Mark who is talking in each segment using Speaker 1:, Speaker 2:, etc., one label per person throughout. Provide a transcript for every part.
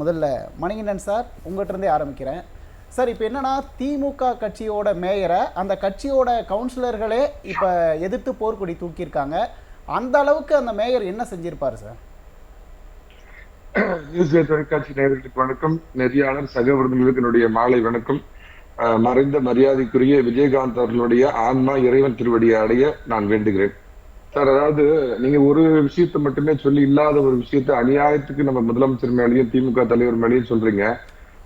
Speaker 1: முதல்ல மணிகண்டன் சார் உங்கள்கிட்டருந்தே ஆரம்பிக்கிறேன். சார் இப்போ என்னன்னா திமுக கட்சியோட மேயரை அந்த கட்சியோட கவுன்சிலர்களே இப்போ எதிர்த்து போர்க்கொடி தூக்கியிருக்காங்க. அந்த அளவுக்கு அந்த மேயர் என்ன செஞ்சிருப்பார் சார்?
Speaker 2: நியூஸ் தொலைக்காட்சி நேயர்களுக்கு வணக்கம். நெறியாளர் சக விருந்தினர்களுக்கு என்னுடைய மாலை வணக்கம். மறைந்த மரியாதைக்குரிய விஜயகாந்த் அவர்களுடைய ஆன்மா இறைவன் திருவடியை அடைய நான் வேண்டுகிறேன். சார் அதாவது நீங்க ஒரு விஷயத்தை மட்டுமே சொல்லி இல்லாத ஒரு விஷயத்த அநியாயத்துக்கு நம்ம முதலமைச்சர் மேலேயும் திமுக தலைவர் மேலேயும் சொல்றீங்க.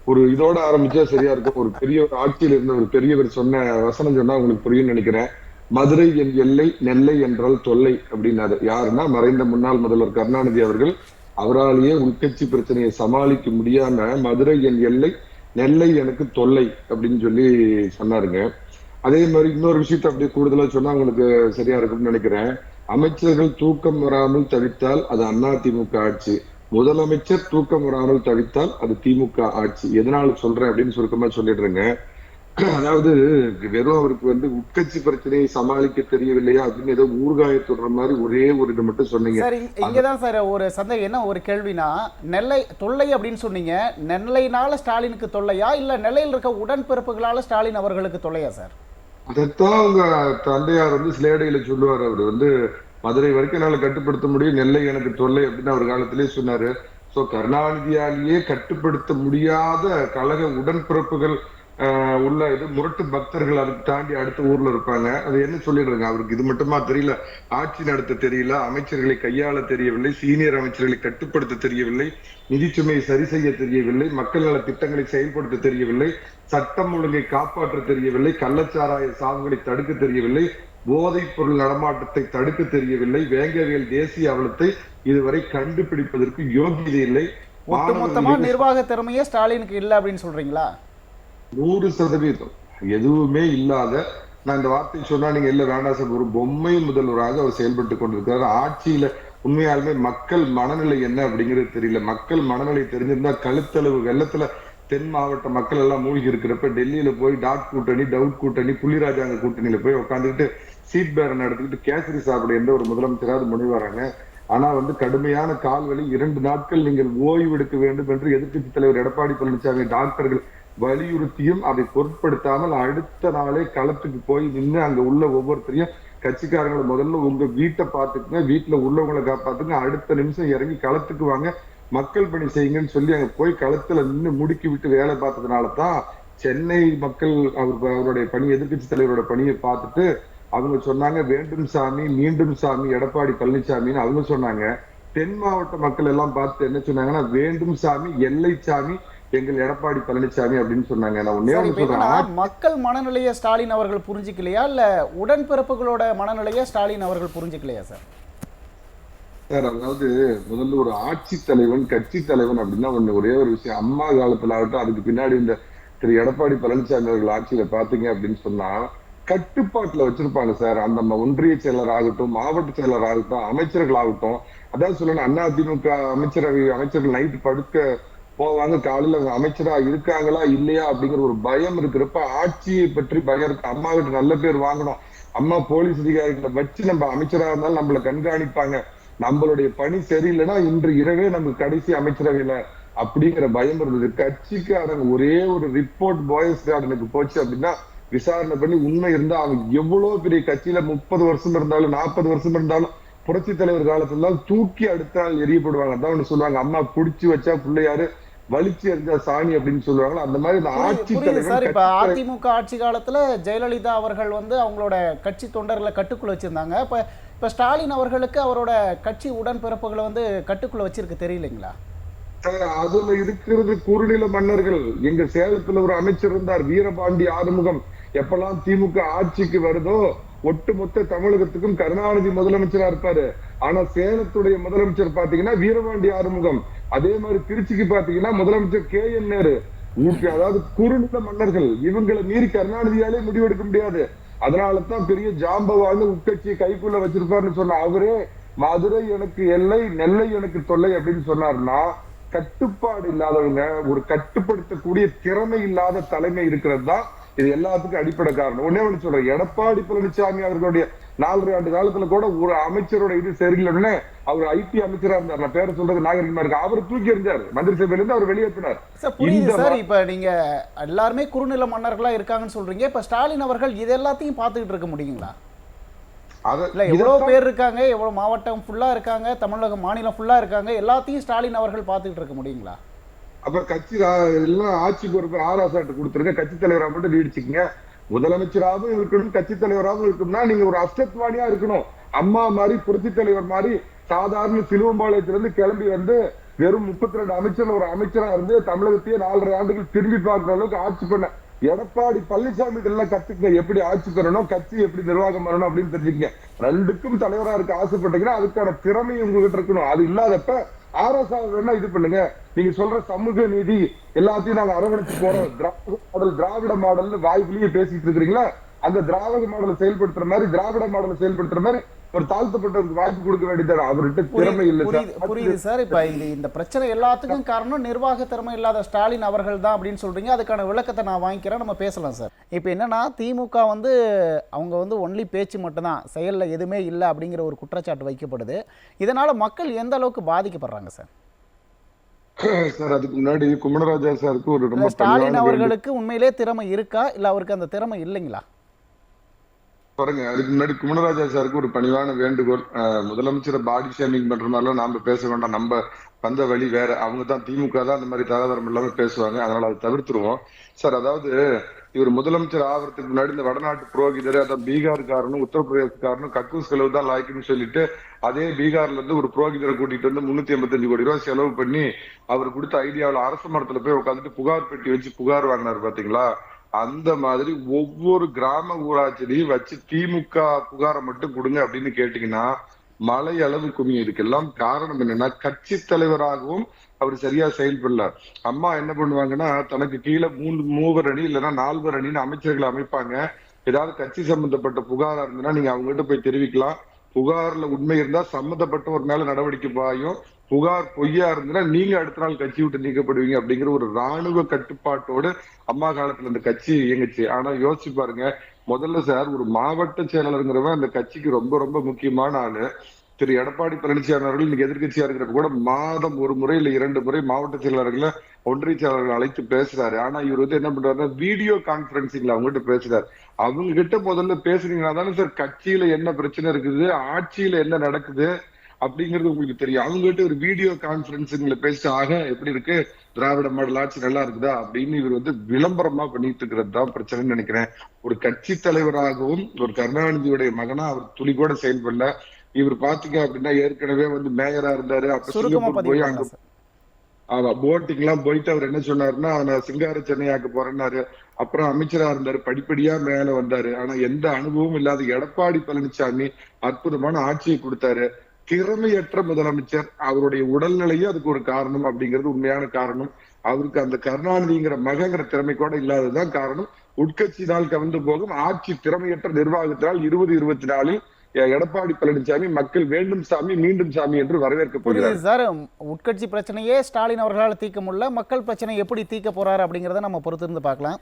Speaker 2: ஒரு இதோட ஆரம்பிச்சா சரியா இருக்கும். ஒரு பெரிய ஒரு ஆட்சியில் இருந்த ஒரு பெரியவர் சொன்ன வசனம் சொன்னா உங்களுக்கு புரியும்னு நினைக்கிறேன். மதுரை என் எல்லை நெல்லை என்றால் தொல்லை அப்படின்னாரு. யாருன்னா மறைந்த முன்னாள் முதல்வர் கருணாநிதி அவர்கள். அவராலேயே உள்கட்சி பிரச்சனையை சமாளிக்க முடியாம மதுரை என் எல்லை நெல்லை எனக்கு தொல்லை அப்படின்னு சொல்லி சொன்னாருங்க. அதே மாதிரி இன்னொரு விஷயத்தை அப்படியே கூடுதலா சொன்னா உங்களுக்கு சரியா இருக்கும்னு நினைக்கிறேன். அமைச்சர்கள் தூக்கம் வராமல் தவித்தால் அது அண்ணா திமுக ஆட்சி. முதலமைச்சர் தூக்கம் வராமல் தவித்தால் அது திமுக ஆட்சி. எதனால சொல்றேன் அப்படின்னு சுருக்கமா சொல்லிடுறேங்க. அதாவது வெறும் அவருக்கு வந்து உட்கட்சி பிரச்சனையை சமாளிக்க தெரியவில்லையா அப்படின்னு ஏதோ ஊர்காய தொடர மாதிரி ஒரே ஒரு இது மட்டும் சொன்னீங்க.
Speaker 1: சார் இங்கதான் சார் ஒரு சந்தேகம். என்ன ஒரு கேள்வினா நெல்லை தொல்லை அப்படின்னு சொன்னீங்க. நெல்லைனால ஸ்டாலினுக்கு தொல்லையா? இல்ல நெல்லையில் இருக்க உடன்பிறப்புகளால ஸ்டாலின் அவர்களுக்கு தொல்லையா சார்?
Speaker 2: அதைத்தான் அவங்க தந்தையார் வந்து சிலேடையில சொல்லுவார். அவர் வந்து மதுரை வரைக்கும் என்னால கட்டுப்படுத்த முடியும். நெல்லை எனக்கு தொல்லை அப்படின்னு அவர் காலத்திலே சொன்னாரு. சோ கருணாநிதியாலேயே கட்டுப்படுத்த முடியாத கழக உடன்பிறப்புகள் உள்ள இது முரட்டு பக்தர்கள் அதுக்கு தாண்டி அடுத்த ஊர்ல இருப்பாங்க. அது என்ன சொல்லிடுறாங்க? அவருக்கு இது மட்டுமா தெரியல. ஆட்சி நடத்த தெரியல அமைச்சர்களை கையாள தெரியவில்லை சீனியர் அமைச்சர்களை கட்டுப்படுத்த தெரியவில்லை நிதிச்சுமையை சரி செய்ய தெரியவில்லை மக்கள் நல திட்டங்களை செயல்படுத்த தெரியவில்லை சட்டம் ஒழுங்கை காப்பாற்ற தெரியவில்லை கள்ளச்சாராய சாவுகளை தடுக்க தெரியவில்லை போதைப் பொருள் நடமாட்டத்தை தடுக்க தெரியவில்லை வேங்கவியல் தேசிய அவலத்தை இதுவரை கண்டுபிடிப்பதற்கு யோகியதை இல்லை.
Speaker 1: ஒட்டுமொத்தமா நிர்வாக திறமையே ஸ்டாலினுக்கு இல்ல அப்படின்னு சொல்றீங்களா?
Speaker 2: நூறு சதவீதம். எதுவுமே இல்லாத நான் இந்த வார்த்தை சொன்னா நீங்க இல்ல வேண்டாம் சார் ஒரு பொம்மை முதல்வராக அவர் செயல்பட்டு கொண்டிருக்கிறார். ஆட்சியில உண்மையாலுமே மக்கள் மனநிலை என்ன அப்படிங்கிறது தெரியல. மக்கள் மனநிலை தெரிஞ்சிருந்தா கழுத்தளவு வெள்ளத்துல தென் மாவட்ட மக்கள் எல்லாம் மூழ்கி இருக்கிறப்ப டெல்லியில போய் டாட் கூட்டணி டவுட் கூட்டணி புள்ளிராஜாங்க கூட்டணியில போய் உட்காந்துக்கிட்டு சீட் பேரன் எடுத்துக்கிட்டு கேசரி சாப்பிட எந்த ஒரு முதலமைச்சராவது முனைவராங்க ஆனா வந்து கடுமையான கால்வலி இரண்டு நாட்கள் நீங்கள் ஓய்வு எடுக்க வேண்டும் என்று எதிர்க்கட்சி தலைவர் எடப்பாடி பழனிசாமி டாக்டர்கள் வலியுறுத்தியும் அதை பொருட்படுத்தாமல் அடுத்த நாளே களத்துக்கு போய் நின்று அங்க உள்ள ஒவ்வொருத்தரையும் கட்சிக்காரங்களை முதல்ல உங்க வீட்டை பார்த்துக்குங்க வீட்டுல உள்ளவங்களை காப்பாத்துங்க அடுத்த நிமிஷம் இறங்கி களத்துக்கு வாங்க மக்கள் பணி செய்யுங்கன்னு சொல்லி அங்க போய் களத்துல நின்று முடுக்கி விட்டு வேலை பார்த்ததுனால தான் சென்னை மக்கள் அவர் அவருடைய பணி எதிர்க்கட்சி தலைவரோட பணியை பார்த்துட்டு அவங்க சொன்னாங்க வேண்டும் சாமி மீண்டும் சாமி எடப்பாடி பழனிசாமின்னு அவங்க சொன்னாங்க. தென் மாவட்ட மக்கள் எல்லாம் பார்த்து என்ன சொன்னாங்கன்னா வேண்டும் சாமி எல்லை சாமி எங்கள் எடப்பாடி பழனிசாமி அப்படின்னு சொன்னாங்க. நான் ஒன்னே சொல்றேன்.
Speaker 1: மக்கள் மனநிலையை ஸ்டாலின் அவர்கள் புரிஞ்சுக்கலையா? இல்ல உடன்பிறப்புகளோட மனநிலையை ஸ்டாலின் அவர்கள் புரிஞ்சுக்கலையா சார்?
Speaker 2: சார் அதாவது முதல்ல ஒரு ஆட்சி தலைவன் கட்சி தலைவன் அப்படின்னா ஒண்ணு ஒரே ஒரு விஷயம். அம்மா காலத்துல ஆகட்டும் அதுக்கு பின்னாடி இந்த திரு எடப்பாடி பழனிசாமி அவர்கள் ஆட்சியில பாத்தீங்க அப்படின்னு சொன்னா கட்டுப்பாட்டுல வச்சிருப்பாங்க சார். அந்த ஒன்றிய செயலர் ஆகட்டும் மாவட்ட செயலர் ஆகட்டும் அமைச்சர்கள் ஆகட்டும் அதான் சொல்லணும் அண்ணா திமுக அமைச்சரவை அமைச்சர்கள் நைட்டு படுக்க போவாங்க. காலையில அவங்க அமைச்சரா இருக்காங்களா இல்லையா அப்படிங்கிற ஒரு பயம் இருக்கிறப்ப ஆட்சியை பற்றி பயம் இருக்கு. அம்மா கிட்ட நல்ல பேர் வாங்கணும். அம்மா போலீஸ் அதிகாரிகளை வச்சு நம்ம அமைச்சரா இருந்தாலும் நம்மள கண்காணிப்பாங்க. நம்மளுடைய பணி சரியில்லைன்னா இன்று இரவே நமக்கு கடைசி அமைச்சரவையில அப்படிங்கிற பயம் இருந்தது. கட்சிக்காரங்க ஒரே ஒரு ரிப்போர்ட் பாய்ஸ் கார்டனுக்கு போச்சு அப்படின்னா விசாரணை பண்ணி உண்மை இருந்தா அவங்க எவ்வளவு பெரிய கட்சியில முப்பது வருஷம் இருந்தாலும் நாற்பது வருஷம் இருந்தாலும் புரட்சி தலைவர் காலத்துல தூக்கி அடுத்தால் எரியப்படுவாங்க அதான் ஒண்ணு சொல்லுவாங்க. அம்மா புடிச்சு வச்சா பிள்ளையாரு வலிச்சு எறிஞ்சா சாணி அப்படின்னு சொல்லுவாங்க அந்த மாதிரி இந்த ஆட்சி
Speaker 1: சார் இப்ப அதிமுக ஆட்சி காலத்துல ஜெயலலிதா அவர்கள் வந்து அவங்களோட கட்சி தொண்டர்களை கட்டுக்குள்ள வச்சிருந்தாங்க. இப்ப இப்ப ஸ்டாலின் அவர்களுக்கு அவரோட கட்சி உடன்பிறப்புகளை வந்து கட்டுக்குள்ள வச்சிருக்கு தெரியலைங்களா?
Speaker 2: அதுல இருக்கிறது குறுநில மன்னர்கள். எங்க சேலத்துல ஒரு அமைச்சர் இருந்தார் வீரபாண்டி ஆறுமுகம். எப்பெல்லாம் திமுக ஆட்சிக்கு வருதோ ஒட்டுமொத்த தமிழகத்துக்கும் கருணாநிதி முதலமைச்சரா இருப்பாரு. ஆனா சேலத்துடைய முதலமைச்சர் பாத்தீங்கன்னா வீரபாண்டி ஆறுமுகம். அதே மாதிரி திருச்சிக்கு பாத்தீங்கன்னா முதலமைச்சர் கே என் நேரு. ஊட்டி அதாவது குறுநில மன்னர்கள். இவங்களை மீறி கருணாநிதியாலே முடிவெடுக்க முடியாது. அதனாலதான் பெரிய ஜாம்பவான்னு உட்கட்சியை கைக்குள்ள வச்சிருப்பாருன்னு சொன்ன அவரே மதுரை எனக்கு எல்லை நெல்லை எனக்கு தொல்லை அப்படின்னு சொன்னாருன்னா கட்டுப்பாடு இல்லாதவங்க ஒரு கட்டுப்படுத்தக்கூடிய திறமை இல்லாத தலைமை இருக்கிறது தான் இது எல்லாத்துக்கும் அடிப்படை காரணம். ஒன்னே ஒண்ணு சொல்றேன் எடப்பாடி பழனிசாமி அவர்களுடைய நாலரை ஆண்டு காலத்துல கூட ஒரு அமைச்சரோட இது சரியில்லைன்னு அவர் ஐடி அமைச்சரா இருந்தார். நான் பேரை சொல்றது நாகரிகமா இருக்கு. அவர் தூக்கி எறிஞ்சார். மந்திரி சபையில இருந்து அவர் வெளியேற்றினார்.
Speaker 1: புரியுது சார். இப்போ நீங்க எல்லாருமே குறுநில மன்னர்களா இருக்காங்கன்னு சொல்றீங்க. இப்போ ஸ்டாலின் அவர்கள் இது எல்லாத்தையும் பார்த்துக்கிட்டு இருக்க முடியுங்களா? இல்ல எவ்வளோ பேர் இருக்காங்க? எவ்வளோ மாவட்டம் ஃபுல்லா இருக்காங்க? தமிழக மாநிலம் ஃபுல்லா இருக்காங்க? எல்லாத்தையும் ஸ்டாலின் அவர்கள் பார்த்துக்கிட்டு இருக்க முடியுங்களா?
Speaker 2: அப்ப கட்சி எல்லாம் ஆட்சி பொறுப்பு ஆராசாட்டு கொடுத்துருங்க. கட்சி தலைவரா மட்டும் நீடிச்சுக்கங்க முதலமைச்சராகவும் இருக்கணும் கட்சி தலைவராகவும் இருக்கணும்னா நீங்க ஒரு அஸ்தத்வானியா இருக்கணும். அம்மா மாதிரி புரட்சி தலைவர் மாதிரி சாதாரண சிலுவம்பாளையத்திலிருந்து கிளம்பி வந்து வெறும் முப்பத்தி ரெண்டு அமைச்சர் ஒரு அமைச்சரா இருந்து தமிழகத்தையே நாலரை ஆண்டுகள் திரும்பி பார்க்கிற அளவுக்கு ஆட்சி பண்ண. எடப்பாடி பழனிசாமி இதெல்லாம் கத்துக்க எப்படி ஆட்சி தரணும் கட்சி எப்படி நிர்வாகம் பண்ணணும் அப்படின்னு தெரிஞ்சுக்கங்க. ரெண்டுக்கும் தலைவரா இருக்க ஆசைப்பட்டீங்கன்னா அதுக்கான திறமை உங்ககிட்ட இருக்கணும். அது இல்லாதப்ப ஆர்எஸ்ஆ வேணா இது பண்ணுங்க. நீங்க சொல்ற சமூக நீதி எல்லாத்தையும் நாங்க அரவணைச்சு போறோம் திராவிட மாடல் திராவிட மாடல்னு வாய்ப்புலயே பேசிட்டு இருக்கிறீங்களா? அந்த திராவிட மாடலை செயல்படுத்துற மாதிரி திராவிட மாடலை செயல்படுத்துற மாதிரி ஒரு தாழ்த்தப்பட்டவருக்கு வாய்ப்பு கொடுக்க வேண்டியது அவர்கிட்ட திறமை இல்லை
Speaker 1: புரியுது
Speaker 2: சார்.
Speaker 1: இப்போ இந்த பிரச்சனை எல்லாத்துக்கும் காரணம் நிர்வாக திறமை இல்லாத ஸ்டாலின் அவர்கள் தான் அப்படின்னு சொல்றீங்க. அதுக்கான விளக்கத்தை நான் வாங்கிக்கிறேன். நம்ம பேசலாம் சார். இப்போ என்னன்னா திமுக வந்து அவங்க வந்து ஒன்லி பேச்சு மட்டும்தான் செயலில் எதுவுமே இல்லை அப்படிங்கிற ஒரு குற்றச்சாட்டு வைக்கப்படுது. இதனால மக்கள் எந்த அளவுக்கு பாதிக்கப்படுறாங்க சார்?
Speaker 2: சார் அதுக்கு முன்னாடி குமரராஜா சாருக்கு ஒரு ரொம்ப
Speaker 1: ஸ்டாலின். அவர்களுக்கு உண்மையிலே திறமை இருக்கா? இல்லை அவருக்கு அந்த திறமை இல்லைங்களா?
Speaker 2: பாருங்க அதுக்கு முன்னாடி குமரராஜா சாருக்கு ஒரு பணிவான வேண்டுகோள். முதலமைச்சரை பாடி ஷேமிங் பண்ற மாதிரிலாம் நாம பேச வேண்டாம் நம்ம வந்த வழி வேற. அவங்க தான் திமுக தான் அந்த மாதிரி தராதரம் இல்லாம பேசுவாங்க. அதனால அதை தவிர்த்துருவோம். சார் அதாவது இவர் முதலமைச்சர் ஆகிறதுக்கு முன்னாடி இந்த வடநாட்டு புரோகிதர் அதான் பீகார்காரனும் உத்தரப்பிரதேசக்காரனும் கக்கூஸ் செலவு தான் லாய்க்குன்னு சொல்லிட்டு அதே பீகார்ல இருந்து ஒரு புரோகிதரை கூட்டிட்டு வந்து முன்னூத்தி எண்பத்தஞ்சு கோடி ரூபாய் செலவு பண்ணி அவர் கொடுத்த ஐடியாவில் அரசு மரத்துல போய் உட்காந்துட்டு புகார் பெட்டி வச்சு புகார் வாங்கினார் பாத்தீங்களா? அந்த மாதிரி ஒவ்வொரு கிராம ஊராட்சியிலையும் வச்சு திமுக புகாரை மட்டும் கொடுங்க அப்படின்னு கேட்டீங்கன்னா மலை அளவு குமி இதுக்கெல்லாம் காரணம் என்னன்னா கட்சி தலைவராகவும் அவர் சரியா செயல்படல அம்மா என்ன பண்ணுவாங்கன்னா தனக்கு கீழே மூணு மூவர் அணி இல்லைன்னா நால்வர் அணின்னு அமைச்சர்களை அமைப்பாங்க. ஏதாவது கட்சி சம்பந்தப்பட்ட புகாரா இருந்ததுன்னா நீங்க அவங்ககிட்ட போய் தெரிவிக்கலாம். புகார்ல உண்மை இருந்தா சம்பந்தப்பட்டவர் மேல நடவடிக்கை பாயும். புகார் பொய்யா இருந்ததுன்னா நீங்க அடுத்த நாள் கட்சி விட்டு நீக்கப்படுவீங்க அப்படிங்கிற ஒரு ராணுவ கட்டுப்பாட்டோடு அம்மா காலத்துல இந்த கட்சி இயங்குச்சு. ஆனா யோசிச்சு பாருங்க முதல்ல சார் ஒரு மாவட்ட செயலாளருங்கிறவன் அந்த கட்சிக்கு ரொம்ப ரொம்ப முக்கியமான ஆளு. திரு எடப்பாடி பழனிசாமி அவர்கள் இன்னைக்கு எதிர்கட்சியா இருக்கிறப்ப கூட மாதம் ஒரு முறை இல்ல இரண்டு முறை மாவட்ட செயலாளர்களை ஒன்றிய செயலாளர்கள் அழைத்து பேசுறாரு. ஆனா இவர் வந்து என்ன பண்றாருன்னா வீடியோ கான்பரன்சிங்ல அவங்க கிட்ட பேசுறாரு. அவங்க கிட்ட முதல்ல பேசுனீங்கன்னா தானே சார் கட்சியில என்ன பிரச்சனை இருக்குது ஆட்சியில என்ன நடக்குது அப்படிங்கிறது உங்களுக்கு தெரியும். அவங்க கிட்ட ஒரு வீடியோ கான்பரன்சிங்ல பேசிட்டு ஆக எப்படி இருக்கு? திராவிட மாடல் ஆட்சி நல்லா இருக்குதா? அப்படின்னு இவர் வந்து விளம்பரமா பண்ணிட்டு இருக்கிறது தான் பிரச்சனைன்னு நினைக்கிறேன். ஒரு கட்சி தலைவராகவும் ஒரு கருணாநிதியுடைய மகனா அவர் துளி கூட செயல்படல. இவர் பாத்தீங்க அப்படின்னா ஏற்கனவே வந்து மேயரா இருந்தாரு. அப்ப சிங்கப்பூர் போய் அங்க ஆமா போட்டிங் எல்லாம் போயிட்டு அவர் என்ன சொன்னாருன்னா நான் சிங்கார சென்னையாக்க போறேன்னாரு. அப்புறம் அமைச்சரா இருந்தாரு. படிப்படியா மேல வந்தாரு. ஆனா எந்த அனுபவமும் இல்லாத எடப்பாடி பழனிசாமி அற்புதமான ஆட்சியை கொடுத்தாரு. திறமையற்ற முதலமைச்சர். அவருடைய உடல்நிலையும் அதுக்கு ஒரு காரணம் அப்படிங்கிறது உண்மையான காரணம். அவருக்கு அந்த கருணாநிதிங்கிற மகங்கிற திறமை கூட இல்லாததுதான் காரணம். உட்கட்சியினால் கவர்ந்து போகும் ஆட்சி திறமையற்ற நிர்வாகத்தினால் இருபது இருபத்தி நாலில் எடப்பாடி பழனிசாமி மக்கள் வேண்டும் சாமி மீண்டும் சாமி என்று வரவேற்க
Speaker 1: போகிறார். சார். உட்கட்சி பிரச்சனையே ஸ்டாலின் அவர்களால் தீர்க்க முடியல. மக்கள் பிரச்சனை எப்படி தீர்க்க போறாரு அப்படிங்கிறத நம்ம பொறுத்திருந்து பார்க்கலாம்.